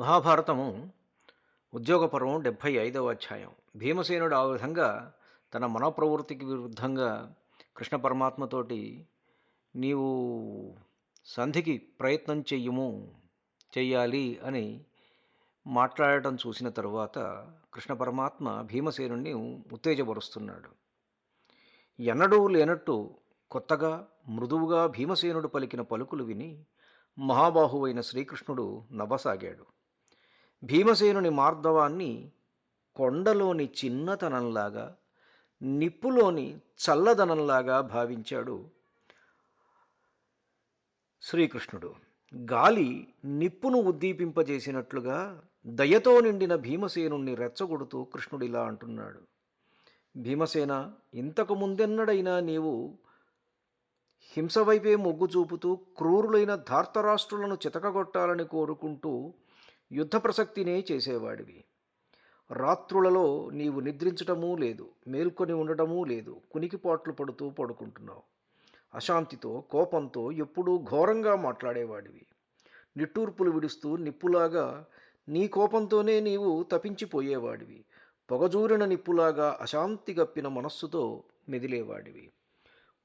మహాభారతము ఉద్యోగ పర్వం డెబ్భై ఐదవ అధ్యాయం. భీమసేనుడు ఆ విధంగా తన మనోప్రవృత్తికి విరుద్ధంగా కృష్ణ పరమాత్మతోటి నీవు సంధికి ప్రయత్నం చెయ్యము చెయ్యాలి అని మాట్లాడటం చూసిన తరువాత కృష్ణ పరమాత్మ భీమసేనుణ్ణి ఉత్తేజపరుస్తున్నాడు. ఎన్నడూ లేనట్టు కొత్తగా మృదువుగా భీమసేనుడు పలికిన పలుకులు విని మహాబాహువైన శ్రీకృష్ణుడు నవ్వసాగాడు. భీమసేనుని మార్ధవాన్ని కొండలోని చిన్నతనంలాగా నిప్పులోని చల్లదనంలాగా భావించాడు శ్రీకృష్ణుడు. గాలి నిప్పును ఉద్దీపింపజేసినట్లుగా దయతో నిండిన భీమసేనుణ్ణి రెచ్చగొడుతూ కృష్ణుడిలా అంటున్నాడు. భీమసేన ఇంతకు ముందెన్నడైనా నీవు హింస వైపే మొగ్గు చూపుతూ క్రూరులైన ధార్తరాష్ట్రులను చితకగొట్టాలని కోరుకుంటూ యుద్ధ ప్రసక్తినే చేసేవాడివి. రాత్రులలో నీవు నిద్రించటమూ లేదు మేల్కొని ఉండటమూ లేదు కునికిపాట్లు పడుతూ పడుకుంటున్నావు. అశాంతితో కోపంతో ఎప్పుడూ ఘోరంగా మాట్లాడేవాడివి. నిట్టూర్పులు విడుస్తూ నిప్పులాగా నీ కోపంతోనే నీవు తపించిపోయేవాడివి. పొగజూరిన నిప్పులాగా అశాంతి గప్పిన మనస్సుతో మెదిలేవాడివి.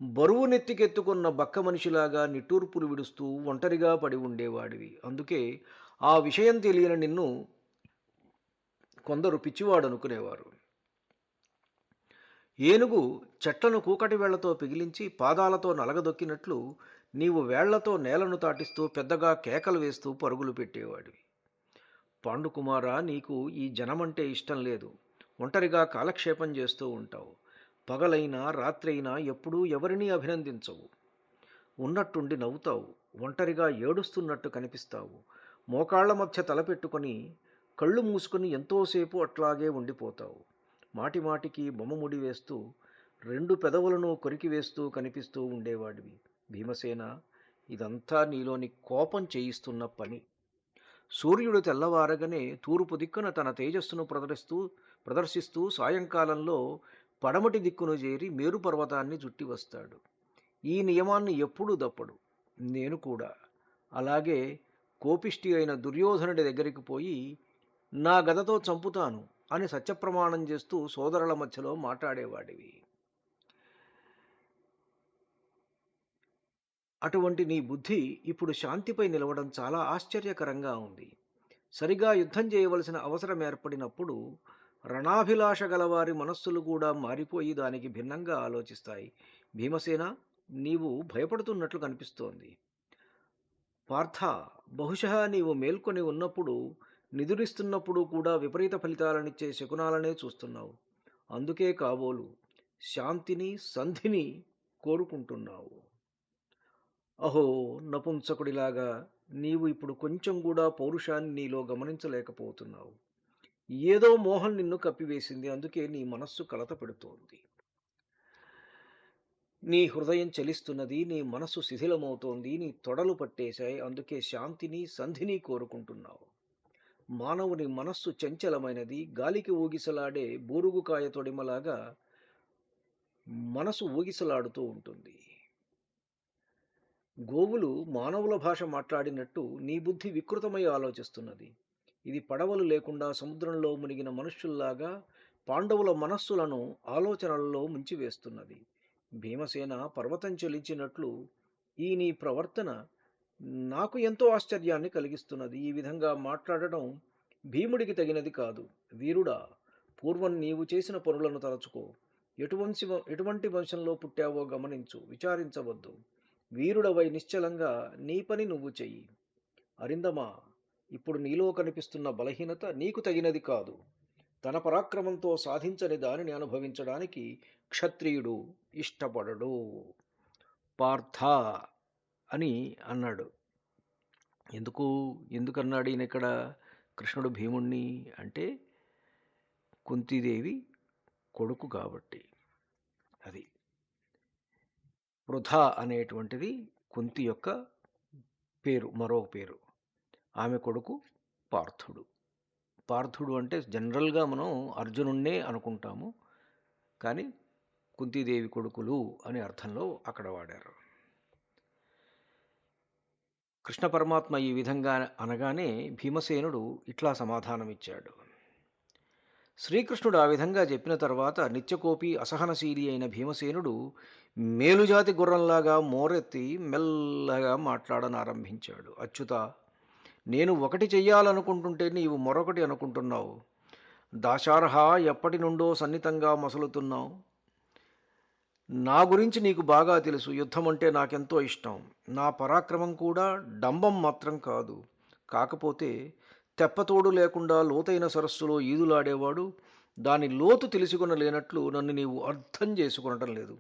బరువు నెత్తికెత్తుకున్న బక్క మనిషిలాగా నిట్టూర్పులు విడుస్తూ ఒంటరిగా పడి ఉండేవాడివి. అందుకే ఆ విషయం తెలియని నిన్ను కొందరు పిచ్చివాడు అనుకునేవారు. ఏనుగు చెట్లను కూకటి వేళ్ళతో పిగిలించి పాదాలతో నలగదొక్కినట్లు నీవు వేళ్ళతో నేలను తాటిస్తూ పెద్దగా కేకలు వేస్తూ పరుగులు పెట్టేవాడివి. పాండుకుమార నీకు ఈ జనమంటే ఇష్టం లేదు. ఒంటరిగా కాలక్షేపం చేస్తూ ఉంటావు. పగలైనా రాత్రైనా ఎప్పుడూ ఎవరినీ అభినందించవు. ఉన్నట్టుండి నవ్వుతావు. ఒంటరిగా ఏడుస్తున్నట్టు కనిపిస్తావు. మోకాళ్ళ మధ్య తలపెట్టుకొని కళ్ళు మూసుకొని ఎంతోసేపు అట్లాగే ఉండిపోతావు. మాటిమాటికి బొమ్మముడి వేస్తూ రెండు పెదవులను కొరికి వేస్తూ కనిపిస్తూ ఉండేవాడివి. భీమసేన ఇదంతా నీలోని కోపం చేయిస్తున్న పని. సూర్యుడు తెల్లవారగానే తూర్పు దిక్కున తన తేజస్సును ప్రదర్శిస్తూ ప్రదర్శిస్తూ సాయంకాలంలో పడమటి దిక్కును చేరి మేరు పర్వతాన్ని చుట్టి వస్తాడు. ఈ నియమాన్ని ఎప్పుడూ దప్పడు నేను కూడా. అలాగే కోపిష్టి అయిన దుర్యోధనుడి దగ్గరికి పోయి నా గదతో చంపుతాను అని సత్యప్రమాణం చేస్తూ సోదరుల మధ్యలో మాట్లాడేవాడివి. అటువంటి నీ బుద్ధి ఇప్పుడు శాంతిపై నిలవడం చాలా ఆశ్చర్యకరంగా ఉంది. సరిగా యుద్ధం చేయవలసిన అవసరం ఏర్పడినప్పుడు రణాభిలాష గలవారి మనస్సులు కూడా మారిపోయి దానికి భిన్నంగా ఆలోచిస్తాయి. భీమసేన నీవు భయపడుతున్నట్లు కనిపిస్తోంది. పార్థ బహుశా నీవు మేల్కొని ఉన్నప్పుడు నిదురిస్తున్నప్పుడు కూడా విపరీత ఫలితాలనిచ్చే శకునాలనే చూస్తున్నావు. అందుకే కాబోలు శాంతిని సంధిని కోరుకుంటున్నావు. అహో నపుంసకుడిలాగా నీవు ఇప్పుడు కొంచెం కూడా పౌరుషాన్ని నీలో గమనించలేకపోతున్నావు. ఏదో మోహం నిన్ను కప్పివేసింది అందుకే నీ మనస్సు కలత పెడుతోంది. నీ హృదయం చలిస్తున్నది నీ మనస్సు శిథిలమవుతోంది నీ తొడలు పట్టేశాయి అందుకే శాంతిని సంధిని కోరుకుంటున్నావు. మానవుని మనస్సు చంచలమైనది గాలికి ఊగిసలాడే బూరుగుకాయ తొడిమలాగా మనసు ఊగిసలాడుతూ ఉంటుంది. గోవులు మానవుల భాష మాట్లాడినట్టు నీ బుద్ధి వికృతమై ఆలోచిస్తున్నది. ఇది పడవలు లేకుండా సముద్రంలో మునిగిన మనుష్యుల్లాగా పాండవుల మనస్సులను ఆలోచనలలో ముంచివేస్తున్నది. భీమసేన పర్వతం చెలించినట్లు ఈ నీ ప్రవర్తన నాకు ఎంతో ఆశ్చర్యాన్ని కలిగిస్తున్నది. ఈ విధంగా మాట్లాడడం భీముడికి తగినది కాదు. వీరుడా పూర్వం నీవు చేసిన పనులను తలచుకో. ఎటువంటి ఎటువంటి వంశంలో పుట్టావో గమనించు విచారించవద్దు. వీరుడవై నిశ్చలంగా నీ పని నువ్వు చెయ్యి. అరిందమా ఇప్పుడు నీలో కనిపిస్తున్న బలహీనత నీకు తగినది కాదు. తన పరాక్రమంతో సాధించని దానిని అనుభవించడానికి క్షత్రియుడు ఇష్టపడడు. పార్థ అని అన్నాడు. ఎందుకు? ఎందుకన్నాడు ఈయన ఇక్కడ కృష్ణుడు భీముణ్ణి అంటే కుంతీదేవి కొడుకు కాబట్టి. అది వృధా అనేటువంటిది కుంతి యొక్క పేరు మరో పేరు. ఆమె కొడుకు పార్థుడు. పార్థుడు అంటే జనరల్గా మనం అర్జునుణ్ణే అనుకుంటాము. కానీ కుంతీదేవి కొడుకులు అనే అర్థంలో అక్కడ వాడారు. కృష్ణ పరమాత్మ ఈ విధంగా అనగానే భీమసేనుడు ఇట్లా సమాధానమిచ్చాడు. శ్రీకృష్ణుడు ఆ విధంగా చెప్పిన తర్వాత నిత్యకోపి అసహనశీలి అయిన భీమసేనుడు మేలుజాతి గుర్రంలాగా మోరెత్తి మెల్లగా మాట్లాడనారంభించాడు. అచ్యుత నేను ఒకటి చెయ్యాలనుకుంటుంటే నీవు మరొకటి అనుకుంటున్నావు. దాశార్హ ఎప్పటి నుండో సన్నితంగా మసలుతున్నావు. నా గురించి నీకు బాగా తెలుసు. యుద్ధం అంటే నాకెంతో ఇష్టం. నా పరాక్రమం కూడా డంబం మాత్రం కాదు. కాకపోతే తెప్పతోడు లేకుండా లోతైన సరస్సులో ఈదులాడేవాడు దాని లోతు తెలుసుకొనలేనట్లు నన్ను నీవు అర్థం చేసుకొనటం లేదు.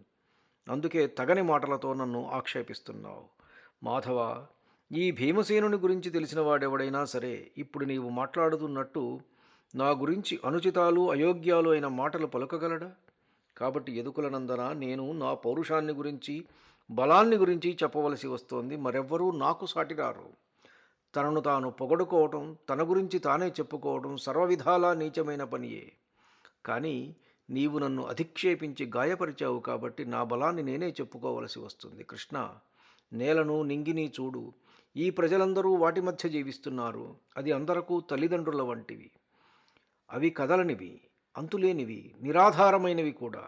అందుకే తగని మాటలతో నన్ను ఆక్షేపిస్తున్నావు. మాధవ ఈ భీమసేనుని గురించి తెలిసిన వాడెవడైనా సరే ఇప్పుడు నీవు మాట్లాడుతున్నట్టు నా గురించి అనుచితాలు అయోగ్యాలు అయిన మాటలు పలుకగలడా? కాబట్టి ఎదుకులనందన నేను నా పౌరుషాన్ని గురించి బలాన్ని గురించి చెప్పవలసి వస్తోంది. మరెవ్వరూ నాకు సాటిరారు తనను తాను పొగడుకోవటం తన గురించి తానే చెప్పుకోవడం సర్వవిధాలా నీచమైన పనియే. కానీ నీవు నన్ను అధిక్షేపించి గాయపరిచావు కాబట్టి నా బలాన్ని నేనే చెప్పుకోవలసి వస్తుంది. కృష్ణ నేలను నింగిని చూడు. ఈ ప్రజలందరూ వాటి మధ్య జీవిస్తున్నారు. అది అందరకు తల్లిదండ్రుల వంటివి. అవి కదలనివి అంతులేనివి నిరాధారమైనవి కూడా.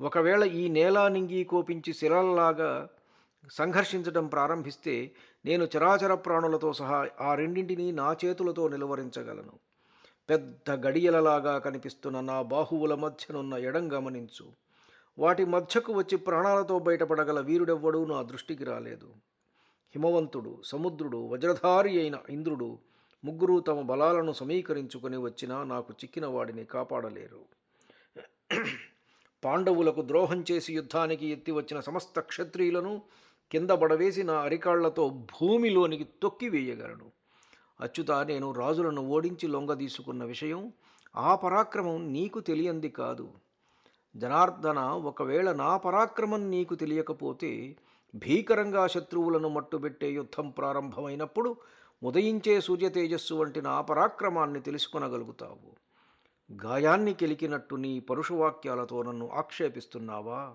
ఒకవేళ ఈ నేల నింగి కోపించి శిలల్లాగా సంఘర్షించడం ప్రారంభిస్తే నేను చరాచర ప్రాణులతో సహా ఆ రెండింటినీ నా చేతులతో నిలువరించగలను. పెద్ద గడియలలాగా కనిపిస్తున్న నా బాహువుల మధ్యనున్న ఎడం గమనించు. వాటి మధ్యకు వచ్చి ప్రాణాలతో బయటపడగల వీరుడెవ్వడూ నా దృష్టికి రాలేదు. హిమవంతుడు సముద్రుడు వజ్రధారి అయిన ఇంద్రుడు ముగ్గురు తమ బలాలను సమీకరించుకొని వచ్చినా నాకు చిక్కిన వాడిని కాపాడలేరు. పాండవులకు ద్రోహం చేసి యుద్ధానికి ఎత్తి వచ్చిన సమస్త క్షత్రియులను కింద పడవేసి నా అరికాళ్ళతో భూమిలోనికి తొక్కి వేయగలను. అచ్యుత నేను రాజులను ఓడించి లొంగదీసుకున్న విషయం ఆ పరాక్రమం నీకు తెలియంది కాదు. జనార్దన ఒకవేళ నా పరాక్రమం నీకు తెలియకపోతే భీకరంగా శత్రువులను మట్టుబెట్టే యుద్ధం ప్రారంభమైనప్పుడు ఉదయించే సూర్య తేజస్సు వంటి నా పరాక్రమాన్ని తెలుసుకొనగలుగుతావు. గాయాన్ని కెలికినట్టు నీ పరుషవాక్యాలతో నన్ను ఆక్షేపిస్తున్నావా?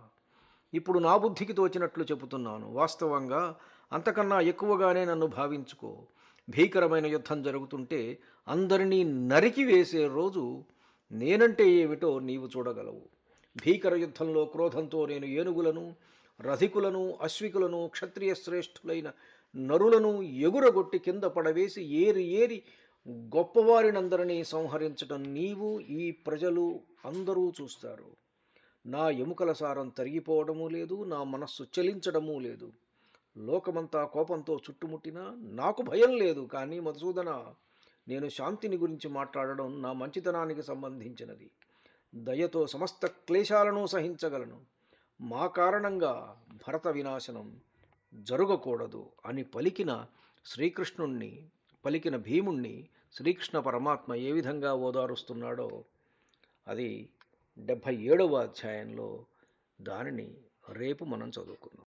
ఇప్పుడు నా బుద్ధికి తోచినట్లు చెబుతున్నాను. వాస్తవంగా అంతకన్నా ఎక్కువగానే నన్ను భావించుకో. భీకరమైన యుద్ధం జరుగుతుంటే అందరినీ నరికి వేసే రోజు నేనంటే ఏమిటో నీవు చూడగలవు. భీకర యుద్ధంలో క్రోధంతో నేను ఏనుగులను రథికులను అశ్వికులను క్షత్రియ శ్రేష్ఠులైన నరులను ఎగురగొట్టి కింద పడవేసి ఏరి ఏరి గొప్పవారినందరినీ సంహరించటం నీవు ఈ ప్రజలు అందరూ చూస్తారు. నా ఎముకల సారం తరిగిపోవడమూ లేదు నా మనస్సు చలించడమూ లేదు. లోకమంతా కోపంతో చుట్టుముట్టినా నాకు భయం లేదు కానీ మధుసూదన నేను శాంతిని గురించి మాట్లాడడం నా మంచితనానికి సంబంధించినది. దయతో సమస్త క్లేశాలను సహించగలను. మా కారణంగా భరత వినాశనం జరగకూడదు అని పలికిన శ్రీకృష్ణుణ్ణి పలికిన భీముణ్ణి శ్రీకృష్ణ పరమాత్మ ఏ విధంగా ఓదారుస్తున్నాడో అది డెబ్భై ఏడవ అధ్యాయంలో దానిని రేపు మనం చదువుకుందాం.